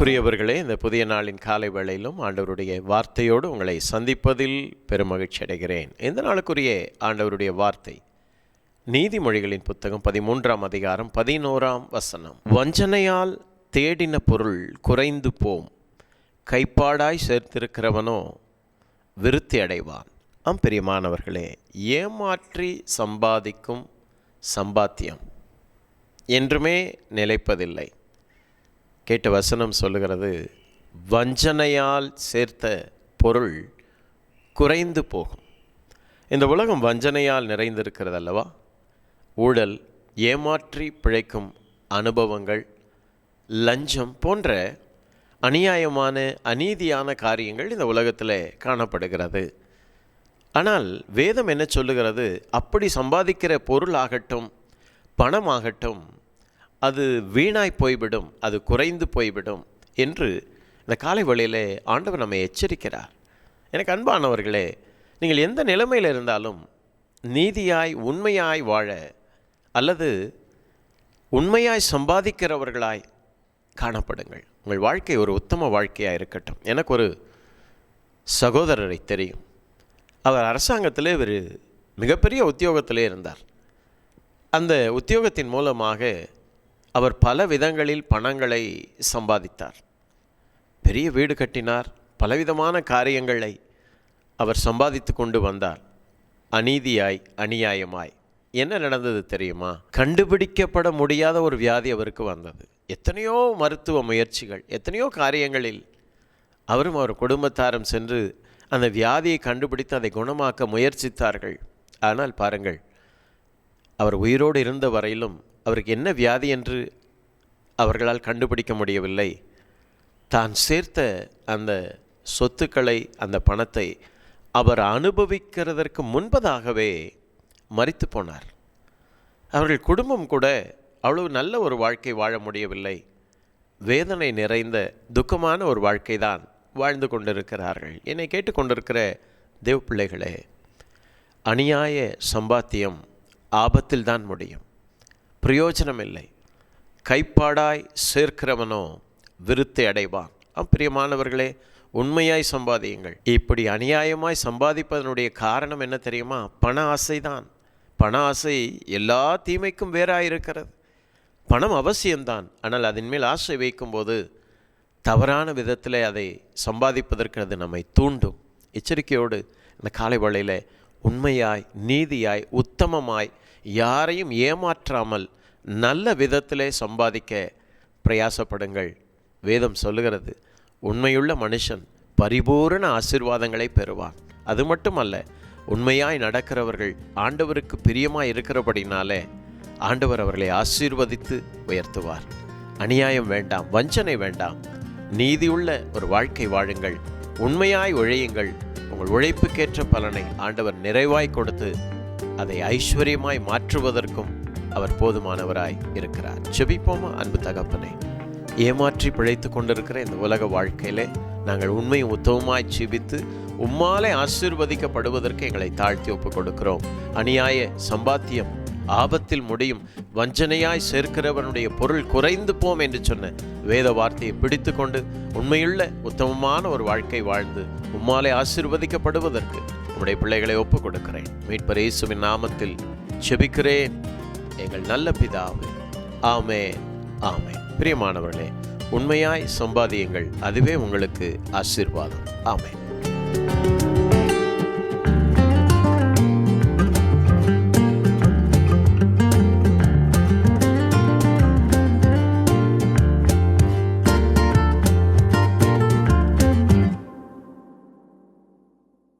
அன்புக்குரியவர்களே இந்த புதிய நாளின் காலை வேளையிலும் ஆண்டவருடைய வார்த்தையோடு உங்களை சந்திப்பதில் பெருமகிழ்ச்சி அடைகிறேன். இந்த நாளுக்குரிய ஆண்டவருடைய வார்த்தை நீதிமொழிகளின் புத்தகம் பதிமூன்றாம் அதிகாரம் பதினோராம் வசனம். வஞ்சனையால் தேடின பொருள் குறைந்து போம். கைப்பாடாய் சேர்த்திருக்கிறவனோ விருத்தி அடைவான். ஆம் பிரியமானவர்களே ஏமாற்றி சம்பாதிக்கும் சம்பாத்தியம் என்றுமே நிலைப்பதில்லை. கேட்ட வசனம் சொல்லுகிறது வஞ்சனையால் சேர்த்த பொருள் குறைந்து போகும். இந்த உலகம் வஞ்சனையால் நிறைந்திருக்கிறது அல்லவா? ஊழல் ஏமாற்றி பிழைக்கும் அனுபவங்கள் லஞ்சம் போன்ற அநியாயமான அநீதியான காரியங்கள் இந்த உலகத்தில் காணப்படுகிறது. ஆனால் வேதம் என்ன சொல்லுகிறது? அப்படி சம்பாதிக்கிற பொருள் ஆகட்டும் பணமாகட்டும் அது வீணாய் போய்விடும் அது குறைந்து போய்விடும் என்று இந்த காலை வழியிலே ஆண்டவர் நம்மை எச்சரிக்கிறார். எனக்கு அன்பானவர்களே நீங்கள் எந்த நிலைமையில் இருந்தாலும் நீதியாய் உண்மையாய் வாழ அல்லது உண்மையாய் சம்பாதிக்கிறவர்களாய் காணப்படுங்கள். உங்கள் வாழ்க்கை ஒரு உத்தம வாழ்க்கையாக இருக்கட்டும். எனக்கு ஒரு சகோதரரை தெரியும். அவர் அரசாங்கத்திலே ஒரு மிகப்பெரிய உத்தியோகத்திலே இருந்தார். அந்த உத்தியோகத்தின் மூலமாக அவர் பல விதங்களில் பணங்களை சம்பாதித்தார். பெரிய வீடு கட்டினார் பலவிதமான காரியங்களை அவர் சம்பாதித்து கொண்டு வந்தார். அநீதியாய் அநியாயமாய். என்ன நடந்தது தெரியுமா? கண்டுபிடிக்கப்பட முடியாத ஒரு வியாதி அவருக்கு வந்தது. எத்தனையோ மருத்துவ முயற்சிகள் எத்தனையோ காரியங்களில் அவரும் அவர் குடும்பத்தாரும் சென்று அந்த வியாதியை கண்டுபிடித்து அதை குணமாக்க முயற்சித்தார்கள். ஆனால் பாருங்கள் அவர் உயிரோடு இருந்த வரையிலும் அவருக்கு என்ன வியாதி என்று அவர்களால் கண்டுபிடிக்க முடியவில்லை. தான் சேர்த்த அந்த சொத்துக்களை அந்த பணத்தை அவர் அனுபவிக்கிறதற்கு முன்பதாகவே மறித்து போனார். அவர்கள் குடும்பம் கூட அவ்வளவு நல்ல ஒரு வாழ்க்கை வாழ முடியவில்லை. வேதனை நிறைந்த துக்கமான ஒரு வாழ்க்கை தான் வாழ்ந்து கொண்டிருக்கிறார்கள். என்னை கேட்டுக்கொண்டிருக்கிற தேவ பிள்ளைகளே அநியாய சம்பாத்தியம் ஆபத்தில் தான் முடியும். பிரயோஜனம் இல்லை கைப்பாடாய் சேர்க்கிறவனோ விருத்தை அடைவான். பிரியமானவர்களே உண்மையாய் சம்பாதியுங்கள். இப்படி அநியாயமாய் சம்பாதிப்பதனுடைய காரணம் என்ன தெரியுமா? பண ஆசைதான். பண ஆசை எல்லா தீமைக்கும் வேறாயிருக்கிறது. பணம் அவசியம்தான். ஆனால் அதன் மேல் ஆசை வைக்கும்போது தவறான விதத்தில் அதை சம்பாதிப்பதற்கு அது நம்மை தூண்டும். எச்சரிக்கையோடு இந்த காலை வழியில் உண்மையாய் நீதியாய் உத்தமமாய் யாரையும் ஏமாற்றாமல் நல்ல விதத்திலே சம்பாதிக்க பிரயாசப்படுங்கள். வேதம் சொல்லுகிறது உண்மையுள்ள மனுஷன் பரிபூரண ஆசிர்வாதங்களை பெறுவான் அது மட்டுமல்ல உண்மையாய் நடக்கிறவர்கள் ஆண்டவருக்கு பிரியமாய் இருக்கிறபடினாலே ஆண்டவர் அவர்களை ஆசீர்வதித்து உயர்த்துவார். அநியாயம் வேண்டாம் வஞ்சனை வேண்டாம். நீதியுள்ள ஒரு வாழ்க்கை வாழுங்கள். உண்மையாய் உழையுங்கள். உங்கள் உழைப்புக்கேற்ற பலனை ஆண்டவர் நிறைவாய் கொடுத்து அதை ஐஸ்வர்யமாய் மாற்றுவதற்கும் அவர் போதுமானவராய் இருக்கிறார். செபிப்போமா அன்பு தகப்பனை? ஏமாற்றி பிழைத்து கொண்டிருக்கிற இந்த உலக வாழ்க்கையிலே நாங்கள் உண்மையும் உத்தவமாய் ஜீவித்து உம்மாலே ஆசீர்வதிக்கப்படுவதற்கு எங்களை தாழ்த்தி ஒப்பு கொடுக்கிறோம். அநியாய சம்பாத்தியம் ஆபத்தில் முடியும் வஞ்சனையாய் சேர்க்கிறவனுடைய பொருள் குறைந்து போம் என்று சொன்ன வேத வார்த்தையை பிடித்து கொண்டு உண்மையுள்ள உத்தமமான ஒரு வாழ்க்கை வாழ்ந்து உம்மாலே ஆசிர்வதிக்கப்படுவதற்கு உம்முடைய பிள்ளைகளை ஒப்பு கொடுக்கிறேன் மீட்பர் இயேசுவின் நாமத்தில் செபிக்கிறேன் எங்கள் நல்ல பிதாவே ஆமே ஆமே பிரியமானவர்களே உண்மையாய் சம்பாதியுங்கள். அதுவே உங்களுக்கு ஆசீர்வாதம். ஆமே